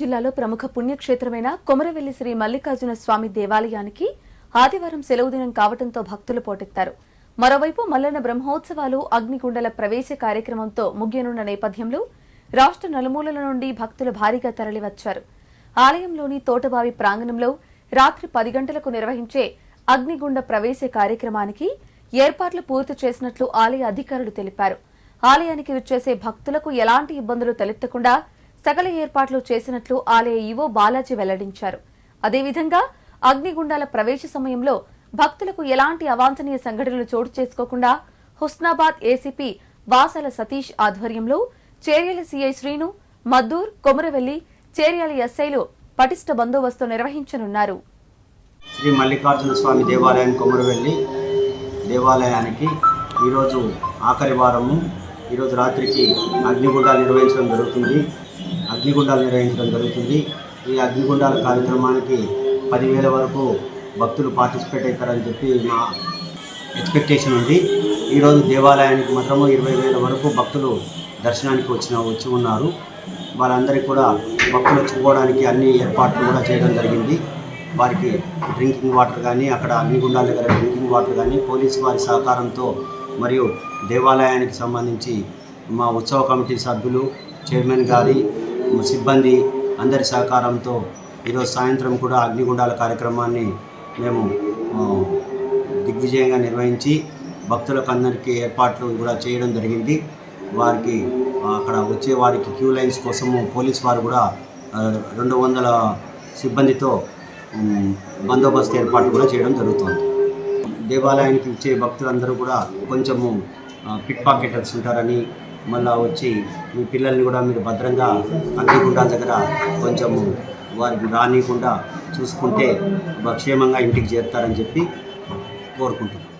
జిల్లాలో ప్రముఖ పుణ్యక్షేత్రమైన కొమరవెల్లి శ్రీ మల్లికార్జున స్వామి దేవాలయానికి ఆదివారం సెలవు దినం కావడంతో భక్తులు పోటెత్తారు. మరోవైపు మల్లన్న బ్రహ్మోత్సవాలు అగ్నిగుండల ప్రవేశ కార్యక్రమంతో ముగియనున్న నేపథ్యంలో రాష్ట్ర నలుమూలల నుండి భక్తులు భారీగా తరలివచ్చారు. ఆలయంలోని తోటబావి ప్రాంగణంలో రాత్రి పది గంటలకు నిర్వహించే అగ్నిగుండ ప్రవేశ కార్యక్రమానికి ఏర్పాట్లు పూర్తి చేసినట్లు ఆలయ అధికారులు తెలిపారు. ఆలయానికి విచ్చేసే భక్తులకు ఎలాంటి ఇబ్బందులు తలెత్తకుండా సకల ఏర్పాట్లు చేసినట్లు ఆలయ ఈవో బాలాజీ వెల్లడించారు. అదేవిధంగా అగ్నిగుండాల ప్రవేశ సమయంలో భక్తులకు ఎలాంటి అవాంఛనీయ సంఘటనలు చోటు చేసుకోకుండా హుస్నాబాద్ ఏసీపీ వాసల సతీష్ ఆధ్వర్యంలో చేర్యల సీఐ శ్రీను మద్దూర్ కొమరవెల్లి చేర్యాల ఎస్ఐలు పటిష్ట బందోబస్తు నిర్వహించనున్నారు. శ్రీ మల్లికార్జున స్వామి దేవాలయం కొమరవెల్లి దేవాలయానికి ఈరోజు ఆఖరి వారము. ఈరోజు రాత్రికి అగ్నిగుండాలు నిర్వహించడం జరుగుతుంది. అగ్నిగుండాలు నిర్వహించడం జరుగుతుంది. ఈ అగ్నిగుండాల కార్యక్రమానికి పదివేల వరకు భక్తులు పార్టిసిపేట్ అవుతారని చెప్పి మా ఎక్స్పెక్టేషన్ ఉంది. ఈరోజు దేవాలయానికి మాత్రము ఇరవై వేల వరకు భక్తులు దర్శనానికి వచ్చిన వచ్చి ఉన్నారు. వాళ్ళందరికీ కూడా భక్తులు వచ్చుకోవడానికి అన్ని ఏర్పాట్లు కూడా చేయడం జరిగింది. వారికి డ్రింకింగ్ వాటర్ కానీ అక్కడ అగ్నిగుండాల దగ్గర డ్రింకింగ్ వాటర్ కానీ పోలీసు వారి సహకారంతో మరియు దేవాలయానికి సంబంధించి మా ఉత్సవ కమిటీ సభ్యులు చైర్మన్ గారి సిబ్బంది అందరి సహకారంతో ఈరోజు సాయంత్రం కూడా అగ్నిగుండాల కార్యక్రమాన్ని మేము దిగ్విజయంగా నిర్వహించి భక్తులకు అందరికీ ఏర్పాట్లు కూడా చేయడం జరిగింది. వారికి అక్కడ వచ్చే వారికి క్యూ లైన్స్ కోసము పోలీస్ వారు కూడా రెండు వందల సిబ్బందితో బందోబస్తు ఏర్పాటు కూడా చేయడం జరుగుతుంది. దేవాలయానికి వచ్చే భక్తులందరూ కూడా కొంచెము పిక్ పాకెటర్స్ ఉంటారని మళ్ళా వచ్చి మీ పిల్లల్ని కూడా మీరు భద్రంగా అగ్నిగుండాల దగ్గర కొంచెము వారికి రానియకుండా చూసుకుంటే క్షేమంగా ఇంటికి చేరుతారని చెప్పి కోరుకుంటున్నాను